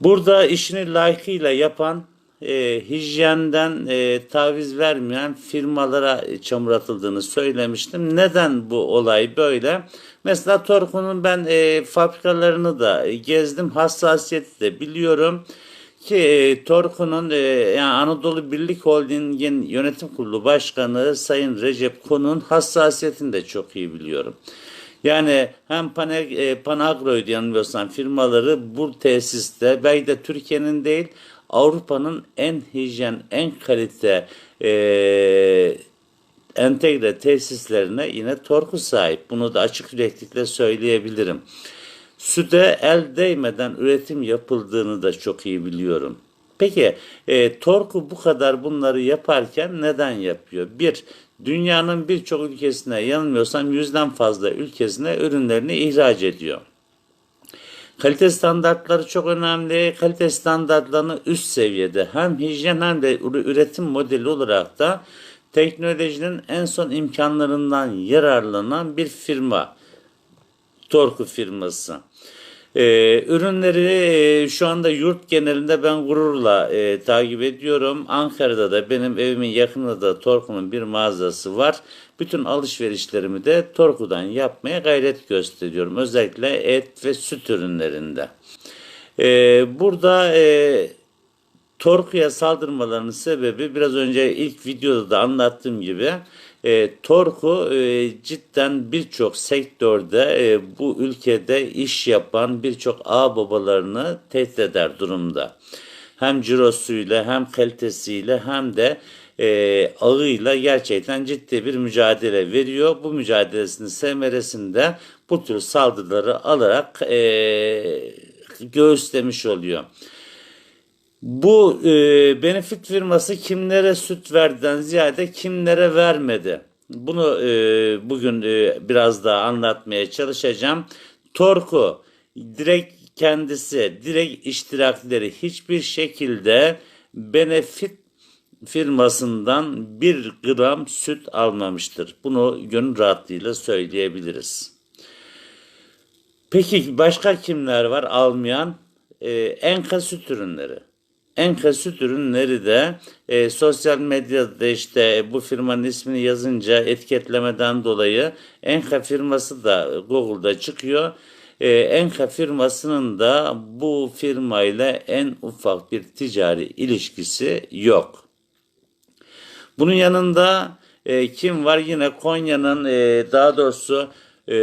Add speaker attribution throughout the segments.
Speaker 1: Burada işini layıkıyla yapan, e, hijyenden e, taviz vermeyen firmalara çamur atıldığını söylemiştim. Neden bu olay böyle? Mesela Torku'nun ben e, fabrikalarını da gezdim, hassasiyeti de biliyorum ki e, Torku'nun e, yani Anadolu Birlik Holding'in yönetim kurulu başkanı Sayın Recep Kon'un hassasiyetini de çok iyi biliyorum. Yani hem Pane, e, Panagro'ydu yanılmıyorsam firmaları bu tesiste belki de Türkiye'nin değil Avrupa'nın en hijyen, en kalite e, entegre tesislerine yine Torku sahip. Bunu da açık yüreklikle söyleyebilirim. Süte el değmeden üretim yapıldığını da çok iyi biliyorum. Peki e, Torku bu kadar bunları yaparken neden yapıyor? Bir, dünyanın birçok ülkesine yanılmıyorsam yüzden fazla ülkesine ürünlerini ihraç ediyor. Kalite standartları çok önemli. Kalite standartlarını üst seviyede hem hijyen hem de üretim modeli olarak da teknolojinin en son imkanlarından yararlanan bir firma. Torku firması. Ee, ürünleri e, şu anda yurt genelinde ben gururla e, takip ediyorum. Ankara'da da benim evimin yakınında da Torku'nun bir mağazası var. Bütün alışverişlerimi de Torku'dan yapmaya gayret gösteriyorum. Özellikle et ve süt ürünlerinde. Ee, burada e, Torku'ya saldırmalarının sebebi biraz önce ilk videoda da anlattığım gibi e, Torku e, cidden birçok sektörde e, bu ülkede iş yapan birçok ağ babalarını tehdit eder durumda. Hem cirosuyla hem kalitesiyle hem de e, ağıyla gerçekten ciddi bir mücadele veriyor. Bu mücadelesinin semeresinde bu tür saldırıları alarak e, göğüslemiş oluyor. Bu e, benefit firması kimlere süt verdiden ziyade kimlere vermedi. Bunu e, bugün e, biraz daha anlatmaya çalışacağım. Torku direkt kendisi, direkt iştirakleri hiçbir şekilde benefit firmasından bir gram süt almamıştır. Bunu gönül rahatlığıyla söyleyebiliriz. Peki başka kimler var almayan? Ee, Enka süt ürünleri. Enka süt ürünleri de e, sosyal medyada işte bu firmanın ismini yazınca etiketlemeden dolayı Enka firması da Google'da çıkıyor. E, Enka firmasının da bu firmayla en ufak bir ticari ilişkisi yok. Bunun yanında e, kim var? Yine Konya'nın e, daha doğrusu e,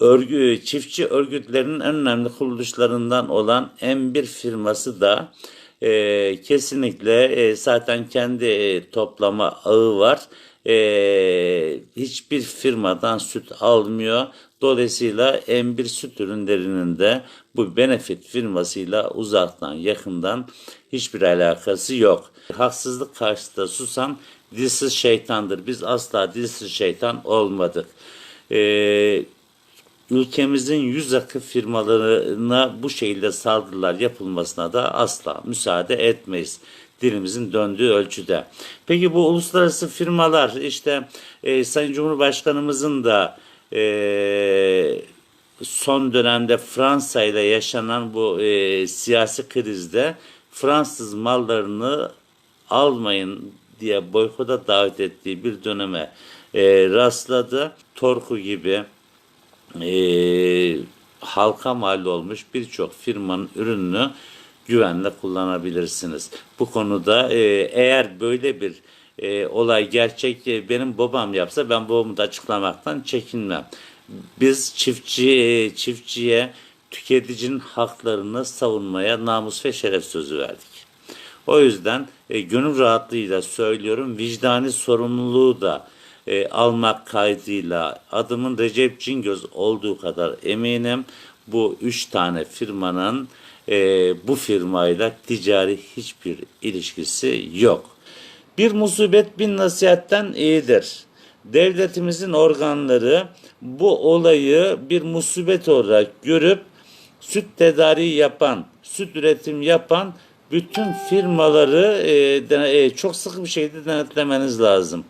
Speaker 1: örgü çiftçi örgütlerinin en önemli kuruluşlarından olan M1 firması da e, kesinlikle e, zaten kendi e, toplama ağı var. E, hiçbir firmadan süt almıyor. Dolayısıyla M1 süt ürünlerinin de bu Benefit firmasıyla uzaktan yakından hiçbir alakası yok. Haksızlık karşısında susam dilsiz şeytandır. Biz asla dilsiz şeytan olmadık. Ee, ülkemizin yüz akı firmalarına bu şekilde saldırılar yapılmasına da asla müsaade etmeyiz. Dilimizin döndüğü ölçüde. Peki bu uluslararası firmalar işte e, Sayın Cumhurbaşkanımızın da e, son dönemde Fransa ile yaşanan bu e, siyasi krizde Fransız mallarını almayın diye boykota davet ettiği bir döneme e, rastladı. Torku gibi e, halka mal olmuş birçok firmanın ürününü güvenle kullanabilirsiniz. Bu konuda e, eğer böyle bir e, olay gerçek e, benim babam yapsa ben babamı da açıklamaktan çekinmem. Biz çiftçi e, çiftçiye tüketicinin haklarını savunmaya namus ve şeref sözü verdik. O yüzden e, gönül rahatlığıyla söylüyorum vicdani sorumluluğu da e, almak kaydıyla adımın Recep Cingöz olduğu kadar eminim bu üç tane firmanın e, bu firmayla ticari hiçbir ilişkisi yok. Bir musibet bin nasihatten iyidir. Devletimizin organları bu olayı bir musibet olarak görüp süt tedariği yapan, süt üretim yapan bütün firmaları e, e, çok sıkı bir şekilde denetlemeniz lazım.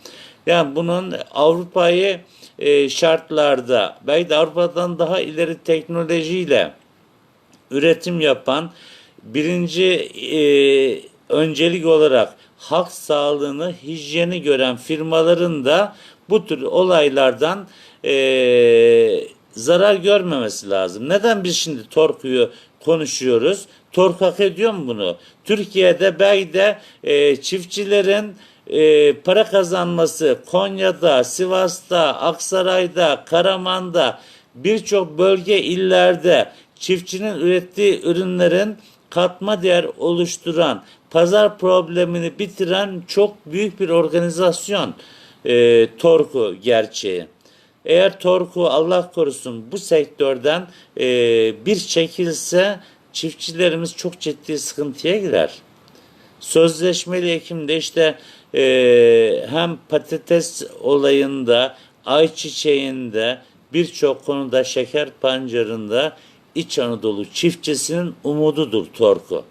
Speaker 1: Yani bunun Avrupa'yı e, şartlarda belki de Avrupa'dan daha ileri teknolojiyle üretim yapan birinci e, öncelik olarak halk sağlığını, hijyeni gören firmaların da bu tür olaylardan e, zarar görmemesi lazım. Neden biz şimdi Torku'yu konuşuyoruz? Tork hak ediyor mu bunu? Türkiye'de belki de e, çiftçilerin e, para kazanması Konya'da, Sivas'ta, Aksaray'da, Karaman'da birçok bölge illerde çiftçinin ürettiği ürünlerin katma değer oluşturan, pazar problemini bitiren çok büyük bir organizasyon e, Torku gerçeği. Eğer Torku Allah korusun bu sektörden e, bir çekilse çiftçilerimiz çok ciddi sıkıntıya girer. Sözleşmeli ekimde işte e, hem patates olayında, ayçiçeğinde, birçok konuda şeker pancarında İç Anadolu çiftçisinin umududur torku.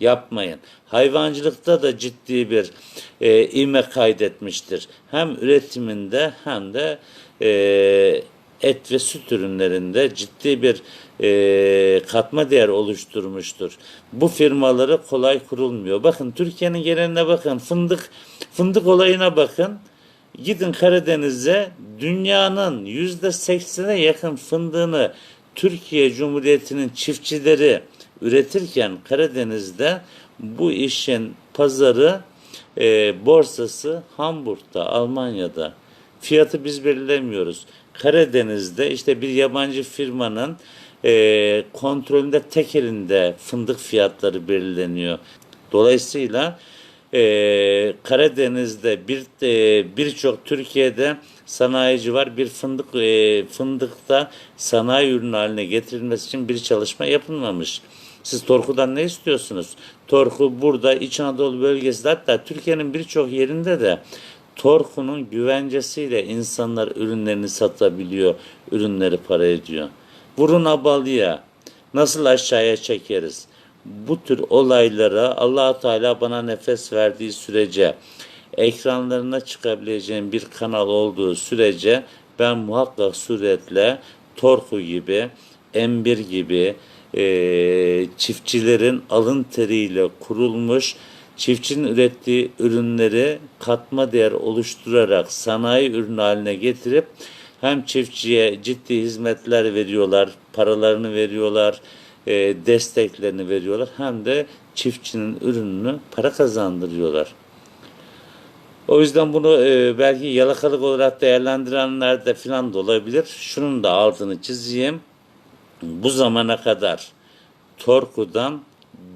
Speaker 1: Yapmayın. Hayvancılıkta da ciddi bir e, ivme kaydetmiştir. Hem üretiminde hem de e, et ve süt ürünlerinde ciddi bir e, katma değer oluşturmuştur. Bu firmaları kolay kurulmuyor. Bakın Türkiye'nin geneline bakın. Fındık fındık olayına bakın. Gidin Karadeniz'e dünyanın yüzde seksene yakın fındığını Türkiye Cumhuriyeti'nin çiftçileri üretirken Karadeniz'de bu işin pazarı e, borsası Hamburg'da, Almanya'da. Fiyatı biz belirlemiyoruz. Karadeniz'de işte bir yabancı firmanın e, kontrolünde tek elinde fındık fiyatları belirleniyor. Dolayısıyla e, Karadeniz'de bir e, birçok Türkiye'de sanayici var. Bir fındık e, fındıkta sanayi ürünü haline getirilmesi için bir çalışma yapılmamış. Siz Torku'dan ne istiyorsunuz? Torku burada İç Anadolu bölgesinde hatta Türkiye'nin birçok yerinde de Torku'nun güvencesiyle insanlar ürünlerini satabiliyor, ürünleri para ediyor. Vurun abalıya nasıl aşağıya çekeriz? Bu tür olaylara allah Teala bana nefes verdiği sürece ekranlarına çıkabileceğim bir kanal olduğu sürece ben muhakkak suretle Torku gibi, M1 gibi e, çiftçilerin alın teriyle kurulmuş çiftçinin ürettiği ürünleri katma değer oluşturarak sanayi ürünü haline getirip hem çiftçiye ciddi hizmetler veriyorlar, paralarını veriyorlar, e, desteklerini veriyorlar hem de çiftçinin ürününü para kazandırıyorlar. O yüzden bunu e, belki yalakalık olarak değerlendirenler de filan da olabilir. Şunun da altını çizeyim. Bu zamana kadar Torku'dan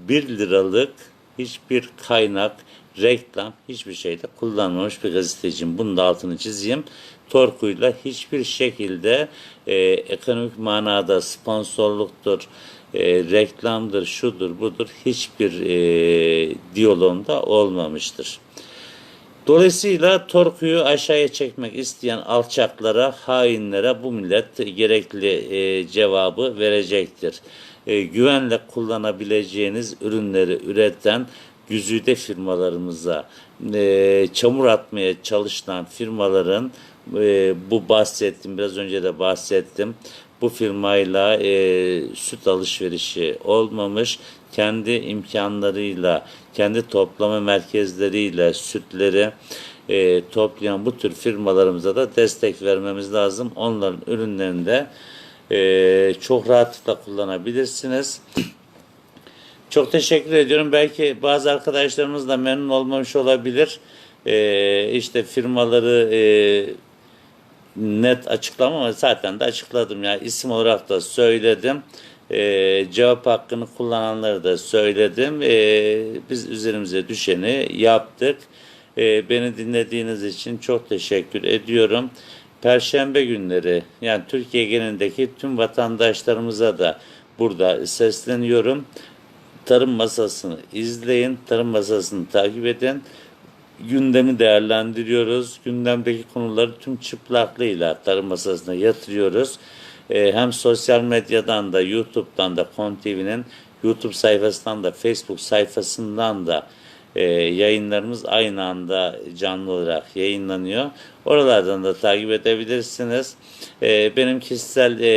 Speaker 1: 1 liralık hiçbir kaynak, reklam hiçbir şeyde kullanmamış bir gazeteciyim. Bunun da altını çizeyim. Torku'yla hiçbir şekilde e, ekonomik manada sponsorluktur, e, reklamdır, şudur, budur hiçbir e, diyalogunda olmamıştır. Dolayısıyla Torku'yu aşağıya çekmek isteyen alçaklara, hainlere bu millet gerekli e, cevabı verecektir. E, güvenle kullanabileceğiniz ürünleri üreten güzide firmalarımıza, e, çamur atmaya çalışan firmaların e, bu bahsettim, biraz önce de bahsettim. Bu firmayla e, süt alışverişi olmamış, kendi imkanlarıyla, kendi toplama merkezleriyle sütleri e, toplayan bu tür firmalarımıza da destek vermemiz lazım. Onların ürünlerini de e, çok rahatlıkla kullanabilirsiniz. Çok teşekkür ediyorum. Belki bazı arkadaşlarımız da memnun olmamış olabilir. E, işte firmaları e, net açıklamam ama zaten de açıkladım. Yani isim olarak da söyledim. Ee, cevap hakkını kullananları da söyledim. Ee, biz üzerimize düşeni yaptık. Ee, beni dinlediğiniz için çok teşekkür ediyorum. Perşembe günleri yani Türkiye genelindeki tüm vatandaşlarımıza da burada sesleniyorum. Tarım masasını izleyin, tarım masasını takip edin gündemi değerlendiriyoruz. Gündemdeki konuları tüm çıplaklığıyla tarım masasına yatırıyoruz. Ee, hem sosyal medyadan da YouTube'dan da KonTV'nin YouTube sayfasından da Facebook sayfasından da e, yayınlarımız aynı anda canlı olarak yayınlanıyor. Oralardan da takip edebilirsiniz. E, benim kişisel e,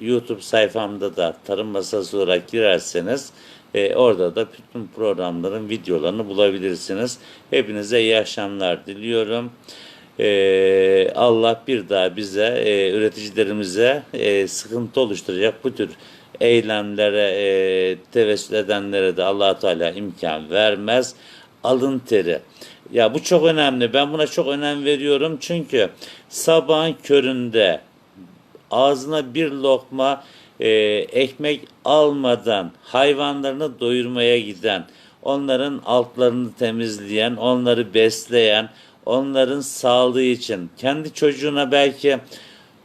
Speaker 1: YouTube sayfamda da tarım masası olarak girerseniz E, orada da bütün programların videolarını bulabilirsiniz. Hepinize iyi akşamlar diliyorum. E, Allah bir daha bize, e, üreticilerimize e, sıkıntı oluşturacak bu tür eylemlere e, tevessül edenlere de allah Teala imkan vermez. Alın teri. Ya bu çok önemli. Ben buna çok önem veriyorum. Çünkü sabahın köründe ağzına bir lokma e, ekmek almadan hayvanlarını doyurmaya giden, onların altlarını temizleyen, onları besleyen, onların sağlığı için. Kendi çocuğuna belki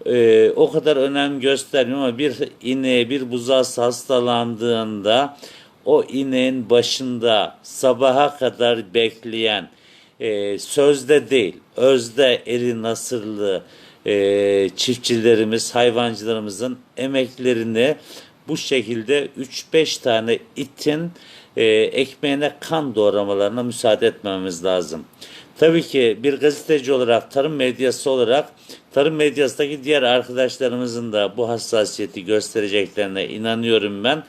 Speaker 1: e, o kadar önem göstermiyor ama bir ineğe bir buzağıs hastalandığında o ineğin başında sabaha kadar bekleyen e, sözde değil özde eri nasırlı e, çiftçilerimiz hayvancılarımızın emeklerini bu şekilde 3-5 tane itin e, ekmeğine kan doğramalarına müsaade etmemiz lazım. Tabii ki bir gazeteci olarak, tarım medyası olarak tarım medyasındaki diğer arkadaşlarımızın da bu hassasiyeti göstereceklerine inanıyorum ben.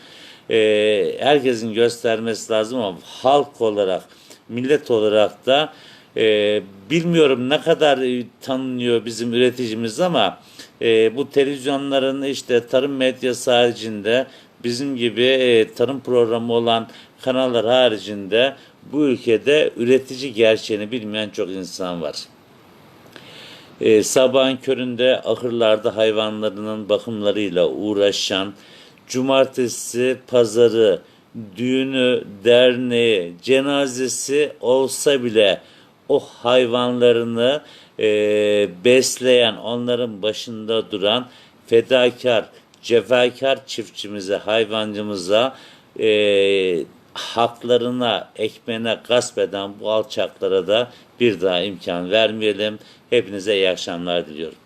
Speaker 1: Ee, herkesin göstermesi lazım ama halk olarak, millet olarak da e, bilmiyorum ne kadar tanınıyor bizim üreticimiz ama e, bu televizyonların işte tarım medyası haricinde bizim gibi e, tarım programı olan kanallar haricinde bu ülkede üretici gerçeğini bilmeyen çok insan var. E, sabahın köründe ahırlarda hayvanlarının bakımlarıyla uğraşan, cumartesi, pazarı, düğünü, derneği, cenazesi olsa bile o hayvanlarını e, besleyen, onların başında duran fedakar, cefakar çiftçimize, hayvancımıza e, haklarına, ekmeğine gasp eden bu alçaklara da bir daha imkan vermeyelim. Hepinize iyi akşamlar diliyorum.